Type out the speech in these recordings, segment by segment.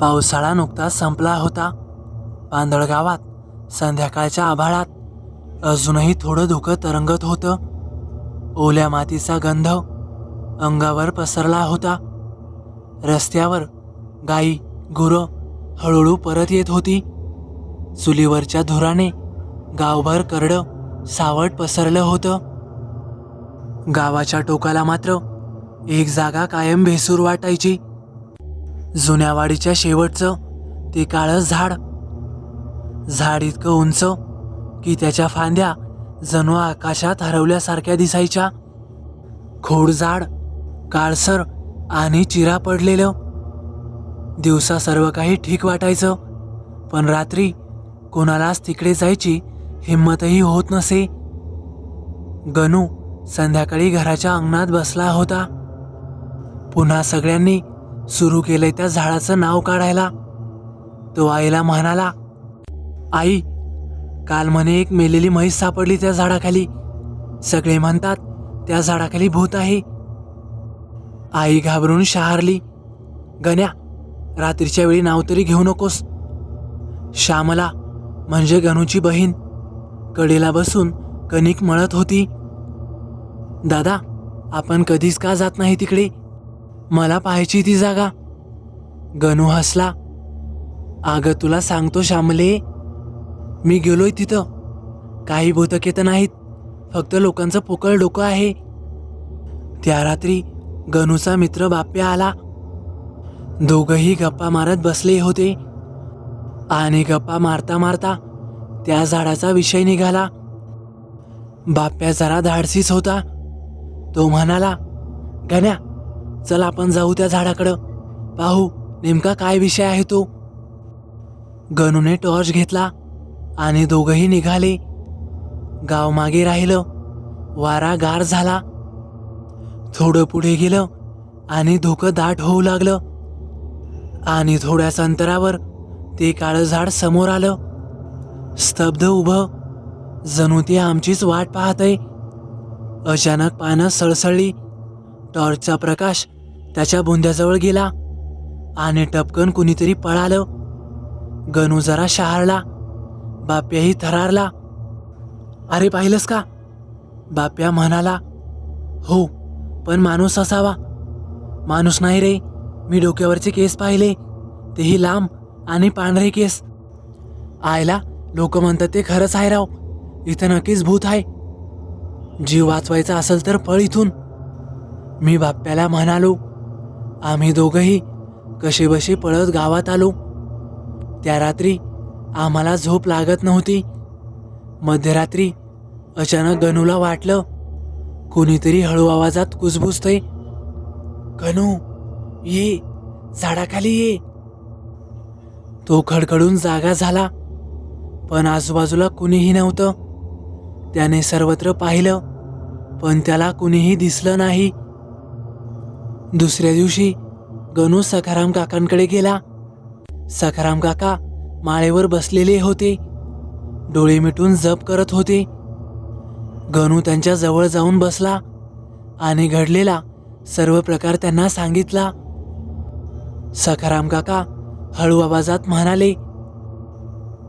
पावसाळा नुकताच संपला होता. पांदळ गावात संध्याकाळच्या आभाळात अजूनही थोडं धुकं तरंगत होतं. ओल्या मातीचा गंध अंगावर पसरला होता. रस्त्यावर गाई गुरं हळूहळू परत येत होती. चुलीवरच्या धुराने गावभर करडं सावट पसरलं होतं. गावाच्या टोकाला मात्र एक जागा कायम भेसूर वाटायची. जुन्या वाडीच्या शेवटचं ते काळं झाड. झाड इतकं उंच की त्याच्या फांद्या जणू आकाशात हरवल्यासारख्या दिसायच्या. खोड झाड काळसर आणि चिरा पडलेलं. दिवसा सर्व काही ठीक वाटायचं पण रात्री कोणालाच तिकडे जायची हिंमतही होत नसे. गणू संध्याकाळी घराच्या अंगणात बसला होता. पुन्हा सगळ्यांनी सुरू केलंय त्या झाडाचं नाव काढायला. तो आईला म्हणाला आई काल म्हणे एक मेलेली म्हैस सापडली त्या झाडाखाली. सगळे म्हणतात त्या झाडाखाली भूत आहे. आई घाबरून शहारली गण्या रात्रीच्या वेळी नाव तरी घेऊ नकोस. श्यामला म्हणजे गणूची बहीण कडेला बसून कणिक मळत होती. दादा आपण कधीच का जात नाही तिकडे? मला पाहायची ती जागा. गणू हसला. अगं तुला सांगतो श्यामले मी गेलोय तिथं. काही भूतकेत नाहीत. फक्त लोकांचं पोकळ डोकं आहे. त्या रात्री गणूचा मित्र बाप्या आला. दोघही गप्पा मारत बसले होते. आणि गप्पा मारता मारता त्या झाडाचा विषय निघाला. बाप्या जरा धाडसीच होता. तो म्हणाला गण्या चल आपण जाऊ त्या झाडाकडं. पाहू नेमका काय विषय आहे तो? गणूने टॉर्च घेतला आणि दोघंही निघाले. गाव मागे राहिलं. वारा गार झाला. थोडं पुढे गेलं आणि धुकं दाट होऊ लागलं. आणि थोड्याच अंतरावर ते काळं झाड समोर आलं. स्तब्ध उभं. जणू ते आमचीच वाट पाहतय. अचानक पानं सळसळली. टॉर्चचा प्रकाश त्याच्या बुंद्याजवळ गेला आणि टपकन कुणीतरी पळालं. गणू जरा शहारला बाप्याही थरारला. अरे पाहिलंस का? बाप्या म्हणाला हो पण माणूस असावा. माणूस नाही रे मी डोक्यावरचे केस पाहिले. तेही लांब आणि पांढरे केस. आयला लोक म्हणतात ते खरंच आहे राव. इथं नक्कीच भूत आहे. जीव वाचवायचा असेल तर पळ इथून. मी बाप्याला म्हणालो आम्ही दोघंही कसेबसे पळत गावात आलो. त्या रात्री आम्हाला झोप लागत नव्हती. मध्यरात्री अचानक गणूला वाटलं कोणीतरी हळू आवाजात कुजबुजतय गणू ये झाडाखाली ये. तो खडखडून जागा झाला पण आजूबाजूला कुणीही नव्हतं. त्याने सर्वत्र पाहिलं पण त्याला कुणीही दिसलं नाही. दुसऱ्या दिवशी गणू सखाराम काकांकडे गेला. सखाराम काका माळेवर बसलेले होते. डोळे मिटून जप करत होते. गणू त्यांच्या जवळ जाऊन बसला आणि घडलेला सर्व प्रकार त्यांना सांगितला. सखाराम काका हळू आवाजात म्हणाले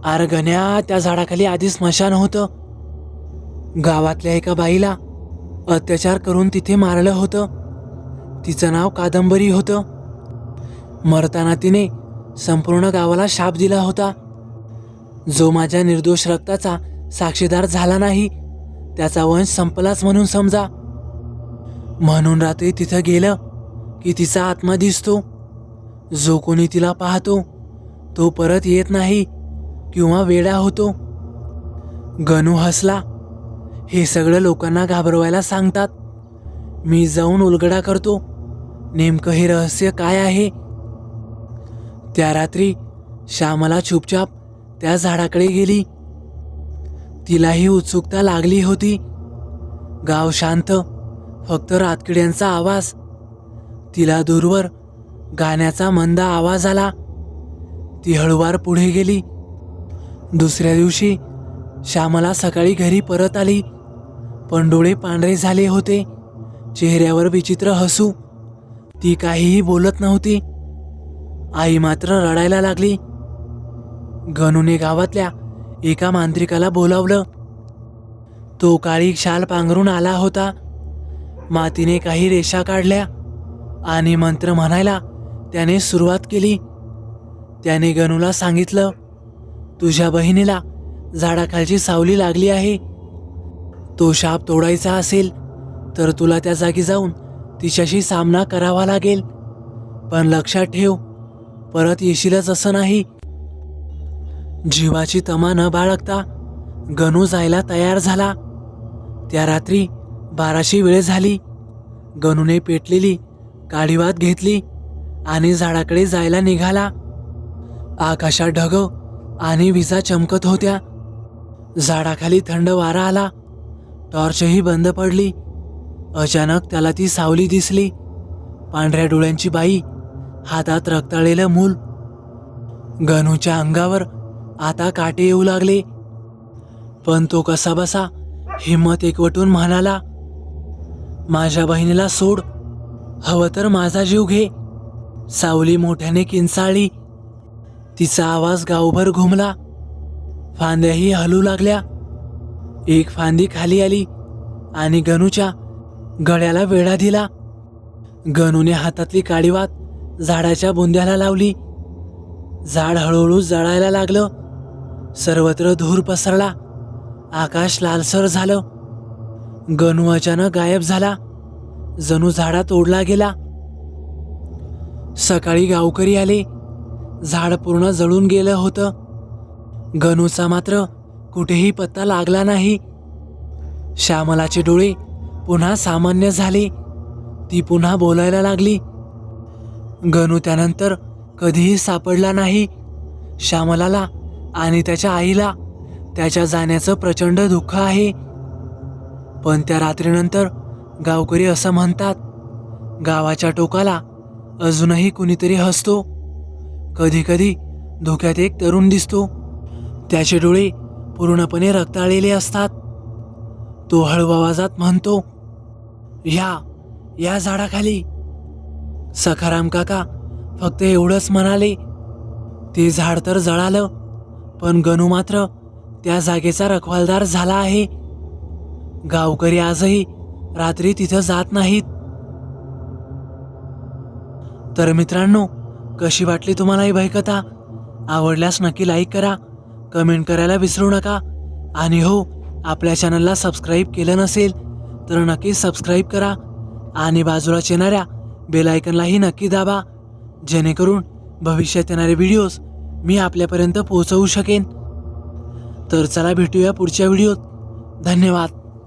आर गण्या त्या झाडाखाली आधी स्मशान होतं. गावातल्या एका बाईला अत्याचार करून तिथे मारलं होतं. तिचं नाव कादंबरी होतं. मरताना तिने संपूर्ण गावाला शाप दिला होता. जो माझ्या निर्दोष रक्ताचा साक्षीदार झाला नाही त्याचा वंश संपलाच म्हणून समजा. म्हणून रात्री तिथं गेलं की तिचा आत्मा दिसतो. जो कोणी तिला पाहतो तो परत येत नाही किंवा वेडा होतो. गणू हसला. हे सगळं लोकांना घाबरवायला सांगतात. मी जाऊन उलगडा करतो. नेमकं हे रहस्य काय आहे? त्या रात्री श्यामला चुपचाप त्या झाडाकडे गेली. तिलाही उत्सुकता लागली होती. गाव शांत फक्त रातकिड्यांचा आवाज. तिला दूरवर गाण्याचा मंद आवाज आला. ती हळुवार पुढे गेली. दुसऱ्या दिवशी श्यामला सकाळी घरी परत आली. पण डोळे पांढरे झाले होते. चेहऱ्यावर विचित्र हसू ती काहीही बोलत नव्हती. आई मात्र रडायला लागली. गणूने गावातल्या एका मांत्रिकाला बोलावलं. तो काळी शाल पांघरून आला होता. मातीने काही रेषा काढल्या आणि मंत्र म्हणायला त्याने सुरुवात केली. त्याने गणूला सांगितलं तुझ्या बहिणीला झाडाखालची सावली लागली आहे. तो शाप तोडायचा असेल तर तुला त्या जागी जाऊन तिच्याशी सामना करावा लागेल. पण लक्षात ठेव परत येशीलच असं नाही. जीवाची तमा न बाळगता गणू जायला तयार झाला. त्या रात्री बाराशी वेळ झाली. गणूने पेटलेली काडीवात घेतली आणि झाडाकडे जायला निघाला. आकाशात ढग आणि विजा चमकत होत्या. झाडाखाली थंड वारा आला. टॉर्चही बंद पडली. अचानक त्याला ती सावली दिसली. पांढऱ्या डोळ्यांची बाई हातात रक्ताळलेलं मूल. गणूच्या अंगावर आता काटे येऊ लागले. पण तो कसा बसा हिंमत एकवटून म्हणाला माझ्या बहिणीला सोड. हवं तर माझा जीव घे. सावली मोठ्याने किंचाळली. तिचा आवाज गावभर घुमला. फांद्याही हलू लागल्या. एक फांदी खाली आली आणि गणूच्या गळ्याला वेढा दिला. गणूने हातातली काडीवात झाडाच्या बुंद्याला लावली. झाड हळूहळू जळायला लागलं. सर्वत्र धूर पसरला. आकाश लालसर झालं. गणू अचानक गायब झाला. जणू झाडात ओढला गेला. सकाळी गावकरी आले. झाड पूर्ण जळून गेलं होतं. गणूचा मात्र कुठेही पत्ता लागला नाही. श्यामलाचे डोळे पुन्हा सामान्य झाली. ती पुन्हा बोलायला लागली. गणू त्यानंतर कधीही सापडला नाही. श्यामलाला आणि त्याच्या आईला त्याच्या जाण्याचं प्रचंड दुःख आहे. पण त्या रात्रीनंतर गावकरी असं म्हणतात गावाच्या टोकाला अजूनही कुणीतरी हसतो. कधीकधी धोक्यात एक तरुण दिसतो. त्याचे डोळे पूर्णपणे रक्ताळलेले असतात. तो हळू आवाजात म्हणतो या या झाडाखाली. सखाराम काका फक्त एवढंच म्हणाले ते झाड तर जळालं पण गणू मात्र त्या जागेचा रखवालदार झाला आहे. गावकरी आजही रात्री तिथं जात नाहीत. तर मित्रांनो कशी वाटली तुम्हाला ही भयकथा? आवडल्यास नक्की लाईक करा कमेंट करायला विसरू नका. आणि हो आपल्या चॅनलला सबस्क्राईब केलं नसेल तर नक्की सबस्क्राईब करा आणि बाजूला येणाऱ्या बेलायकनलाही नक्की दाबा जेणेकरून भविष्यात येणारे व्हिडिओज मी आपल्यापर्यंत पोहोचवू शकेन. तर चला भेटूया पुढच्या व्हिडिओत धन्यवाद.